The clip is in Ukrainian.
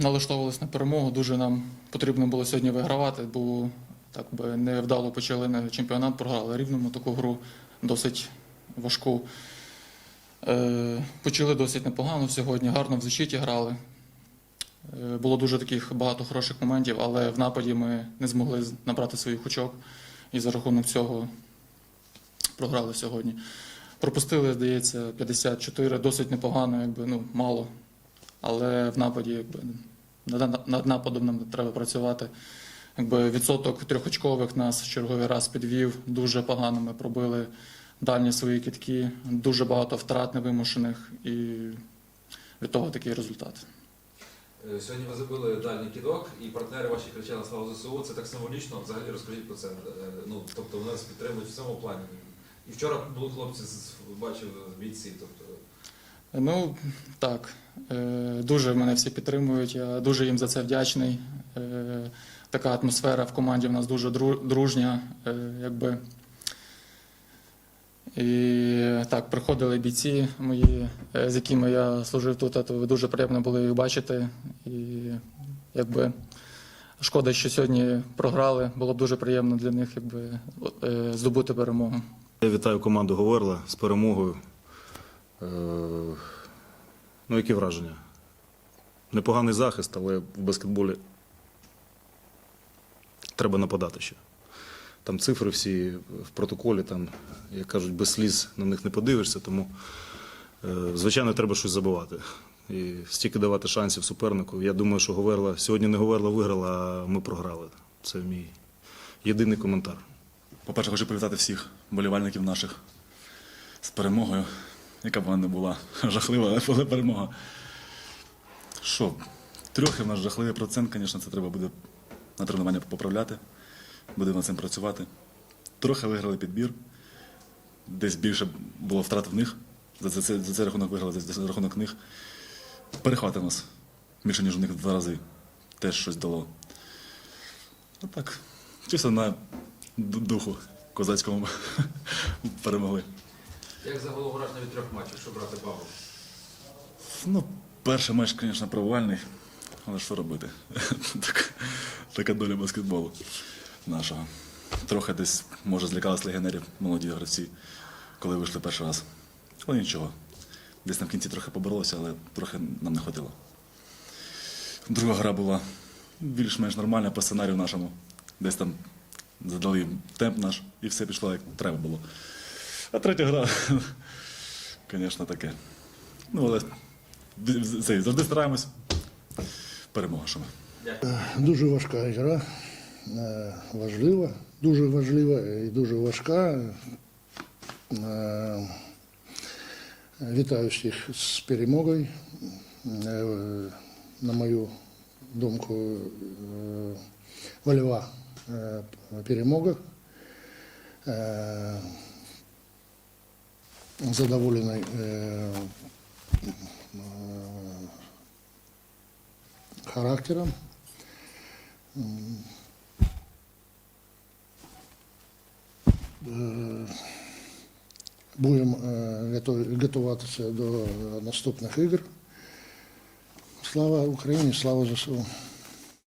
налаштовувалися на перемогу. Дуже нам потрібно було сьогодні вигравати, бо так би невдало почали на чемпіонат, програли рівному таку гру досить важку. Е, Почали досить непогано сьогодні, гарно в защиті грали. Е, Було дуже таких багато хороших моментів, але в нападі ми не змогли набрати своїх очок і за рахунок цього програли сьогодні. Пропустили, здається, 54, досить непогано, якби ну мало. Але в нападі, якби над, нападом нам треба працювати. Якби відсоток трьохочкових нас в черговий раз підвів. Дуже погано ми пробили дальні свої кітки, дуже багато втрат невимушених, і від того такий результат. Е, Сьогодні ви забили дальній кидок, і партнери ваші кричали слава ЗСУ. Це так символічно. Взагалі розкажіть про це. Е, Ну тобто вони нас підтримують в цьому плані. І вчора були хлопці бачив бійці. Тобто Ну так, е, дуже мене всі підтримують. Я дуже їм за це вдячний. Е, Така атмосфера в команді в нас дуже дружня. е, Якби. І так, приходили бійці мої, з якими я служив тут, то дуже приємно було їх бачити. І якби шкода, що сьогодні програли. Було б дуже приємно для них якби, здобути перемогу. Я вітаю команду Говерла з перемогою. Е, Ну, які враження? Непоганий захист, але в баскетболі треба нападати ще. Там цифри всі в протоколі, там, як кажуть, без сліз на них не подивишся, тому, е, звичайно, треба щось забивати. І стільки давати шансів супернику. Я думаю, що Говерла сьогодні не Говерла виграла, а ми програли. Це мій єдиний коментар. По-перше, хочу привітати всіх болівальників наших з перемогою, яка б вона не була жахлива, але перемога. Що, трьохи в нас жахливий процент, звісно, це треба буде на тренування поправляти. Будемо над цим працювати. Трохи виграли підбір, десь більше було втрат в них. За, це, за цей рахунок виграли, за рахунок них. Перехвати нас більше, ніж у них в два рази. Теж щось дало. Ну так, чисто на духу козацькому перемогли. Як загалом враження від трьох матчів, що брати бабу? Ну, перший матч, звісно, провальний, але що робити? так, така доля баскетболу нашого. Трохи десь, може, злякались легіонерів молоді гравці, коли вийшли перший раз. Але нічого. Десь в кінці трохи поборолися, але трохи нам не хватило. Друга гра була більш-менш нормальна по сценарію нашому. Десь там задали темп наш і все пішло як треба було. А третя гра, звісно, таке. Ну, але це, завжди стараємось. Перемога, що ми. Дуже важка гра, е, важлива, дуже важлива і дуже важка. Е, Вітаю всіх з перемогою. Е, На мою думку, е, вольова е, перемога. Е, Задоволений е, е, характером. Е, Будемо е, готові- готуватися до наступних ігор. Слава Україні, слава ЗСУ.